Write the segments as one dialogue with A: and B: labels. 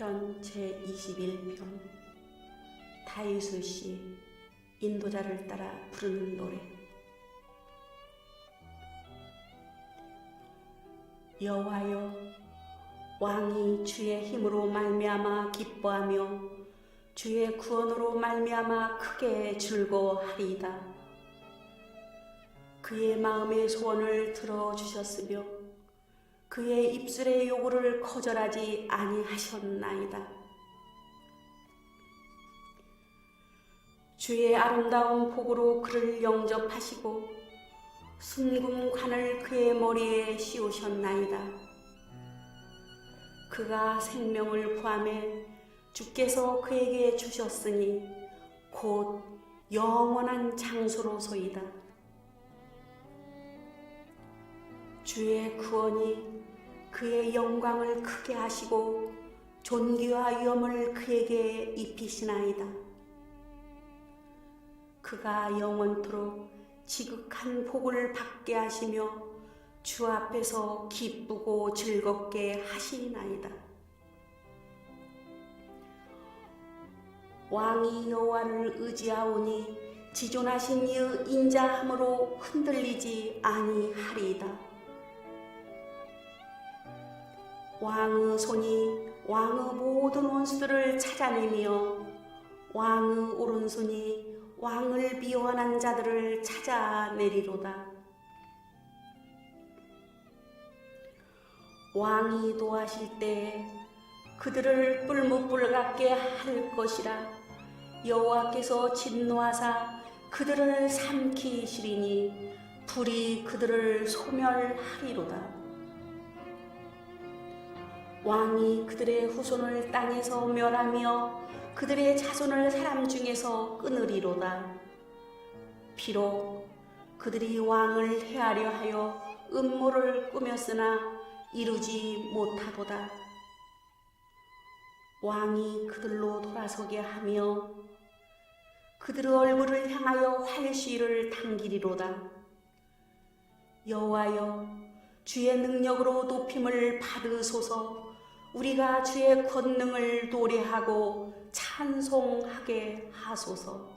A: 시편 제21편. 다이수 씨 인도자를 따라 부르는 노래. 여호와여 왕이 주의 힘으로 말미암아 기뻐하며 주의 구원으로 말미암아 크게 즐거워하리이다. 그의 마음의 소원을 들어 주셨으며 그의 입술의 요구를 거절하지 아니하셨나이다. 주의 아름다운 복으로 그를 영접하시고 순금관을 그의 머리에 씌우셨나이다. 그가 생명을 구함에 주께서 그에게 주셨으니 곧 영원한 장소로소이다. 주의 구원이 그의 영광을 크게 하시고 존귀와 위엄을 그에게 입히시나이다. 그가 영원토록 지극한 복을 받게 하시며 주 앞에서 기쁘고 즐겁게 하시나이다. 왕이 여호와를 의지하오니 지존하신 이의 인자함으로 흔들리지 아니하리이다. 왕의 손이 왕의 모든 원수들을 찾아내며 왕의 오른손이 왕을 비워한 자들을 찾아내리로다. 왕이 도하실 때 그들을 뿔무불 같게 할 것이라 여호와께서 진노하사 그들을 삼키시리니 불이 그들을 소멸하리로다. 왕이 그들의 후손을 땅에서 멸하며 그들의 자손을 사람 중에서 끊으리로다. 비록 그들이 왕을 해하려 하여 음모를 꾸몄으나 이루지 못하도다. 왕이 그들로 돌아서게 하며 그들의 얼굴을 향하여 활시를 당기리로다. 여호와여 주의 능력으로 높임을 받으소서 우리가 주의 권능을 노래하고 찬송하게 하소서.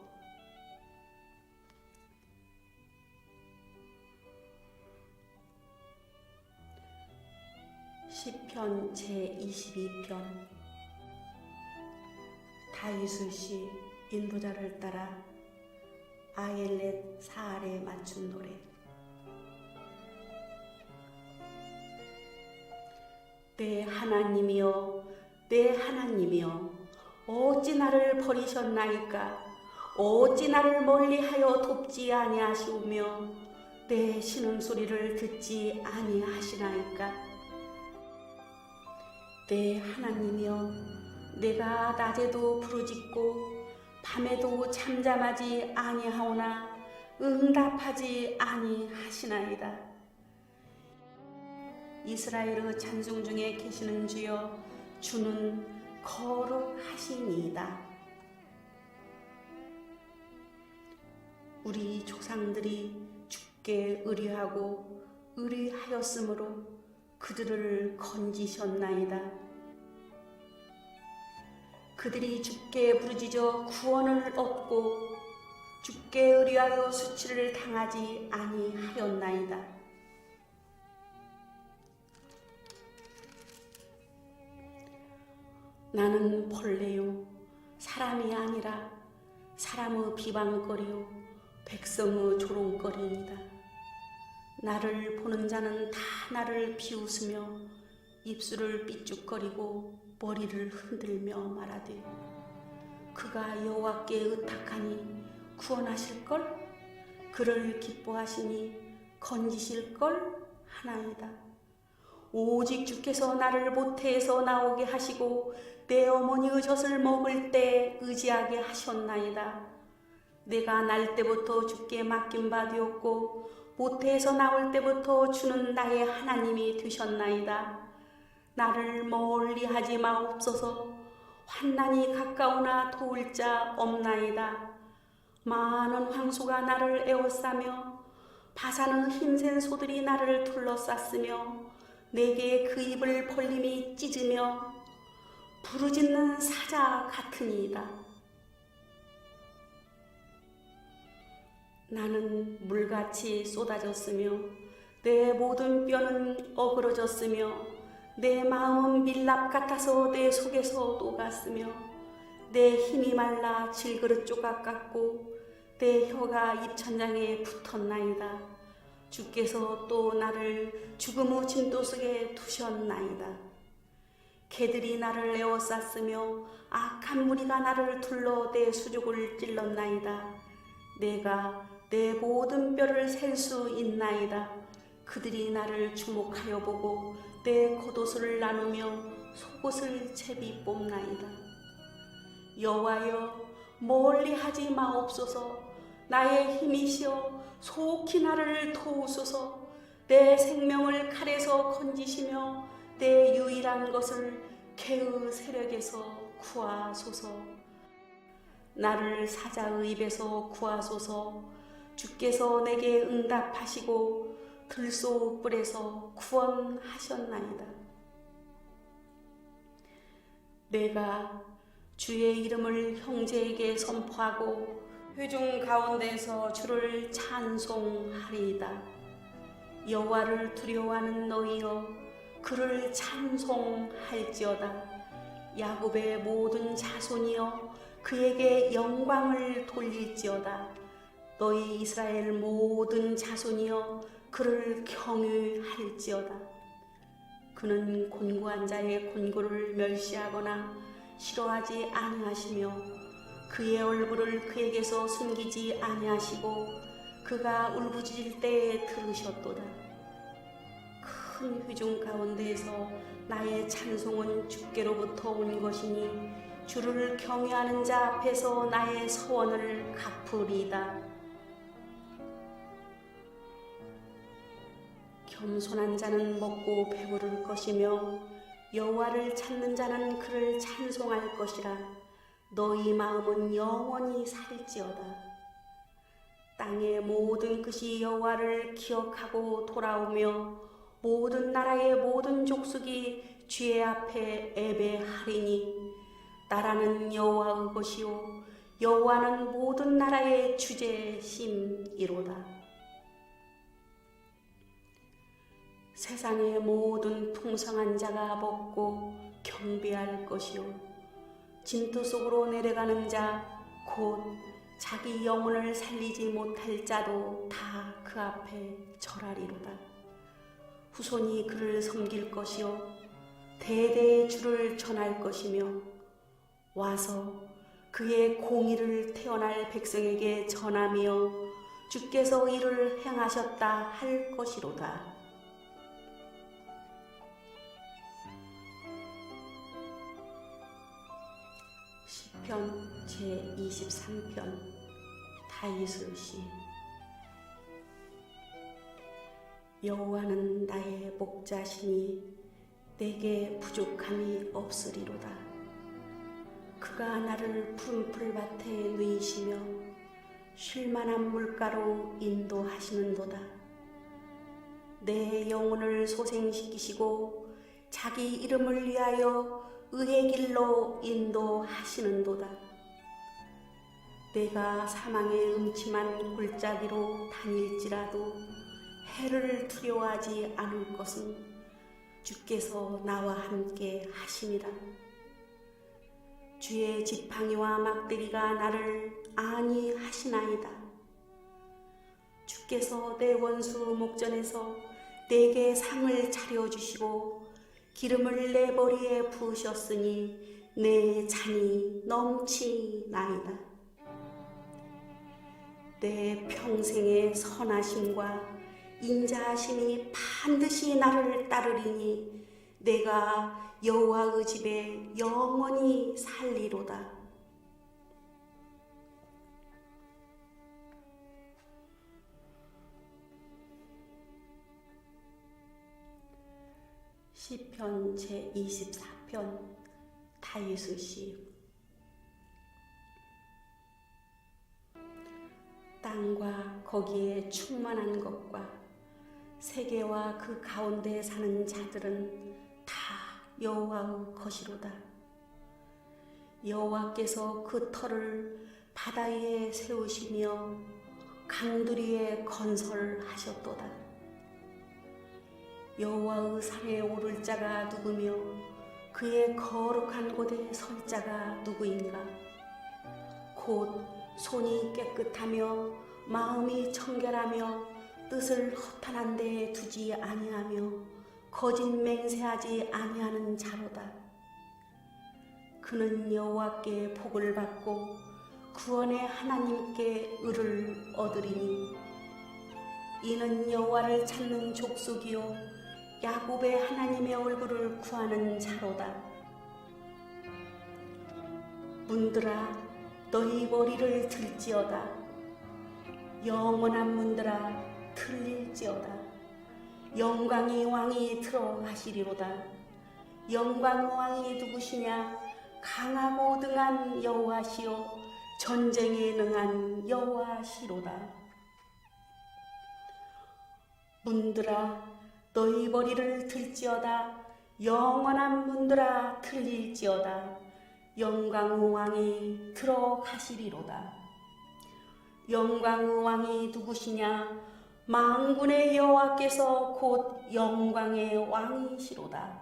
A: 시편 제 22편 다이수 씨 인도자를 따라 아일렛 사알에 맞춘 노래 내 하나님이여 내 하나님이여 어찌 나를 버리셨나이까? 어찌 나를 멀리하여 돕지 아니하시오며 내 신음 소리를 듣지 아니하시나이까? 내 하나님이여 내가 낮에도 부르짖고 밤에도 잠잠하지 아니하오나 응답하지 아니하시나이다 이스라엘의 찬송 중에 계시는 주여 주는 거룩하시니이다. 우리 조상들이 주께 의뢰하고 의뢰하였으므로 그들을 건지셨나이다. 그들이 주께 부르짖어 구원을 얻고 주께 의뢰하여 수치를 당하지 아니하였나이다. 나는 벌레요 사람이 아니라 사람의 비방거리요 백성의 조롱거리입니다. 나를 보는 자는 다 나를 비웃으며 입술을 삐죽거리고 머리를 흔들며 말하되 그가 여호와께 의탁하니 구원하실 걸 그를 기뻐하시니 건지실 걸 하나이다. 오직 주께서 나를 모태에서 나오게 하시고 내 어머니의 젖을 먹을 때 의지하게 하셨나이다. 내가 날 때부터 주께 맡긴 바 되었고 모태에서 나올 때부터 주는 나의 하나님이 되셨나이다. 나를 멀리 하지 마옵소서. 환난이 가까우나 도울 자 없나이다. 많은 황소가 나를 에워싸며 바사는 힘센 소들이 나를 둘러쌌으며 내게 그 입을 벌림이 찢으며 부르짖는 사자 같으니이다. 나는 물같이 쏟아졌으며 내 모든 뼈는 어그러졌으며 내 마음은 밀랍 같아서 내 속에서 녹았으며 내 힘이 말라 질그릇 조각 같고 내 혀가 입천장에 붙었나이다. 주께서 또 나를 죽음의 진도 속에 두셨나이다. 개들이 나를 에워쌌으며 악한 무리가 나를 둘러 내 수족을 찔렀나이다. 내가 내 모든 뼈를 셀 수 있나이다. 그들이 나를 주목하여 보고 내 겉옷을 나누며 속옷을 채비 뽑나이다. 여호와여 멀리 하지 마옵소서 나의 힘이시여 속히 나를 도우소서 내 생명을 칼에서 건지시며 내 유일한 것을 개의 세력에서 구하소서 나를 사자의 입에서 구하소서 주께서 내게 응답하시고 들소 뿔에서 구원하셨나이다. 내가 주의 이름을 형제에게 선포하고 회중 가운데서 주를 찬송하리이다. 여호와를 두려워하는 너희여 그를 찬송할지어다. 야곱의 모든 자손이여 그에게 영광을 돌릴지어다. 너희 이스라엘 모든 자손이여 그를 경유할지어다. 그는 곤고한 자의 곤고를 멸시하거나 싫어하지 아니하시며 그의 얼굴을 그에게서 숨기지 아니하시고 그가 울부짖을 때에 들으셨도다. 큰 회중 가운데에서 나의 찬송은 주께로부터 온 것이니 주를 경외하는 자 앞에서 나의 서원을 갚으리이다. 겸손한 자는 먹고 배부를 것이며 여호와를 찾는 자는 그를 찬송할 것이라 너희 마음은 영원히 살지어다 땅의 모든 끝이 여호와를 기억하고 돌아오며 모든 나라의 모든 족속이 주의 앞에 예배하리니 나라는 여호와의 것이요 여호와는 모든 나라의 주제심이로다. 세상의 모든 풍성한 자가 먹고 경배할 것이요 진토 속으로 내려가는 자 곧 자기 영혼을 살리지 못할 자도 다 그 앞에 절하리로다 후손이 그를 섬길 것이요 대대의 주를 전할 것이며 와서 그의 공의를 태어날 백성에게 전하며 주께서 이를 행하셨다 할 것이로다. 시편 제23편 다윗의 시 여호와는 나의 목자시니 내게 부족함이 없으리로다 그가 나를 푸른 풀밭에 누이시며 쉴만한 물가로 인도하시는도다 내 영혼을 소생시키시고 자기 이름을 위하여 의의 길로 인도하시는도다. 내가 사망의 음침한 골짜기로 다닐지라도 해를 두려워하지 않을 것은 주께서 나와 함께 하심이라. 주의 지팡이와 막대기가 나를 안위 하시나이다. 주께서 내 원수 목전에서 내게 상을 차려주시고 기름을 내 머리에 부으셨으니 내 잔이 넘치나이다. 내 평생의 선하심과 인자하심이 반드시 나를 따르리니 내가 여호와의 집에 영원히 살리로다. 시편 제24편 다윗의 시 땅과 거기에 충만한 것과 세계와 그 가운데 사는 자들은 다 여호와의 것이로다. 여호와께서 그 터를 바다 위에 세우시며 강들 위에 건설하셨도다. 여호와의 산에 오를 자가 누구며 그의 거룩한 곳에 설 자가 누구인가? 곧 손이 깨끗하며 마음이 청결하며 뜻을 허탄한 데에 두지 아니하며 거짓 맹세하지 아니하는 자로다. 그는 여호와께 복을 받고 구원의 하나님께 의를 얻으리니 이는 여호와를 찾는 족속이요 야곱의 하나님의 얼굴을 구하는 자로다. 문들아 너희 머리를 들지어다. 영원한 문들아 틀릴지어다. 영광의 왕이 들어가시리로다. 영광 왕이 누구시냐? 강하고 능한 여호와시요 전쟁에 능한 여호와시로다. 문들아 너희 머리를 들지어다. 영원한 문들아 틀릴지어다. 영광 왕이 들어가시리로다. 영광 왕이 누구시냐? 망군의 여호와께서 곧 영광의 왕이시로다.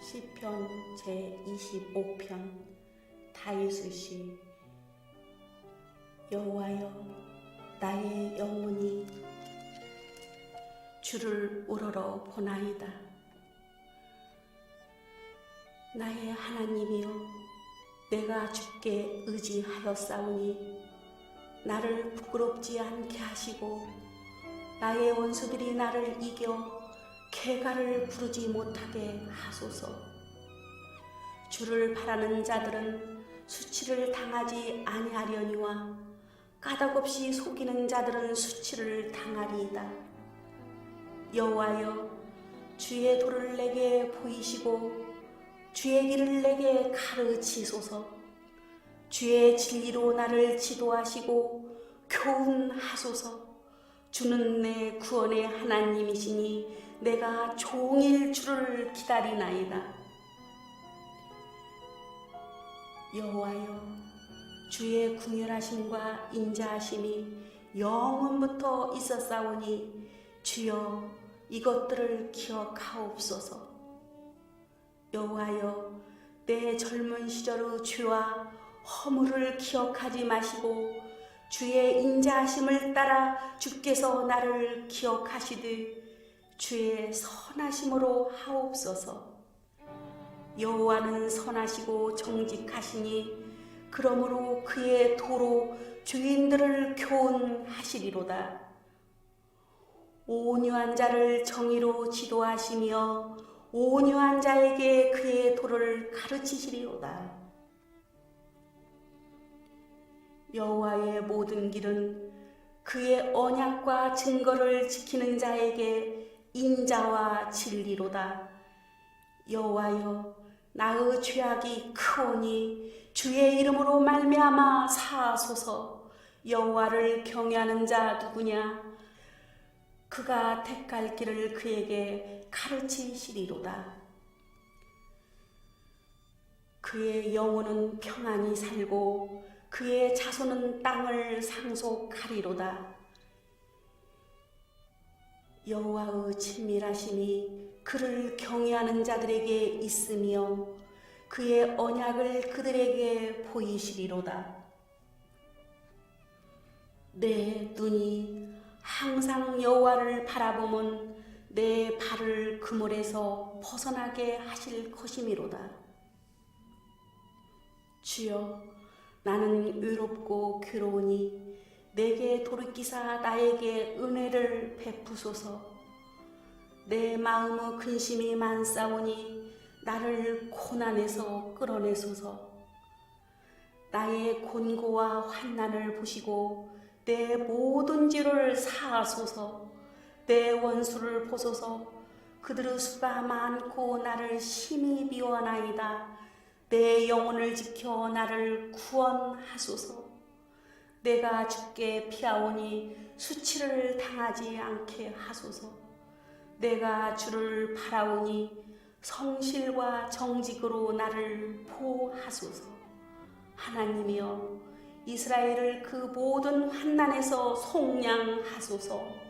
A: 시편 제 25편 다윗의 시 여호와여 나의 영혼이 주를 우러러 보나이다 나의 하나님이여 내가 주께 의지하였사오니 나를 부끄럽지 않게 하시고 나의 원수들이 나를 이겨 개가를 부르지 못하게 하소서. 주를 바라는 자들은 수치를 당하지 아니하려니와 까닭없이 속이는 자들은 수치를 당하리이다. 여호와여 주의 도를 내게 보이시고 주의 길을 내게 가르치소서. 주의 진리로 나를 지도하시고 교훈하소서. 주는 내 구원의 하나님이시니 내가 종일 주를 기다리나이다. 여호와여, 주의 궁휼하심과 인자하심이 영원부터 있었사오니 주여 이것들을 기억하옵소서. 여호와여, 내 젊은 시절의 죄와 허물을 기억하지 마시고 주의 인자하심을 따라 주께서 나를 기억하시되 주의 선하심으로 하옵소서. 여호와는 선하시고 정직하시니 그러므로 그의 도로 주인들을 교훈하시리로다. 온유한 자를 정의로 지도하시며 온유한 자에게 그의 도를 가르치시리로다. 여호와의 모든 길은 그의 언약과 증거를 지키는 자에게 인자와 진리로다. 여호와여 나의 죄악이 크오니 주의 이름으로 말미암아 사하소서. 여호와를 경외하는 자 누구냐? 그가 택할 길을 그에게 가르치시리로다. 그의 영혼은 평안히 살고 그의 자손은 땅을 상속하리로다. 여호와의 친밀하심이 그를 경외하는 자들에게 있으며 그의 언약을 그들에게 보이시리로다. 내 눈이 항상 여호와를 바라보면 내 발을 그물에서 벗어나게 하실 것이미로다. 주여, 나는 외롭고 괴로우니 내게 돌이키사 나에게 은혜를 베푸소서. 내 마음의 근심이 많사오니 나를 고난에서 끌어내소서. 나의 곤고와 환난을 보시고 내 모든 죄를 사하소서 내 원수를 보소서. 그들의 수가 많고 나를 심히 미워나이다. 내 영혼을 지켜 나를 구원하소서. 내가 죽게 피하오니 수치를 당하지 않게 하소서. 내가 주를 바라오니 성실과 정직으로 나를 보호하소서. 하나님이여 이스라엘을 그 모든 환난에서 속량하소서.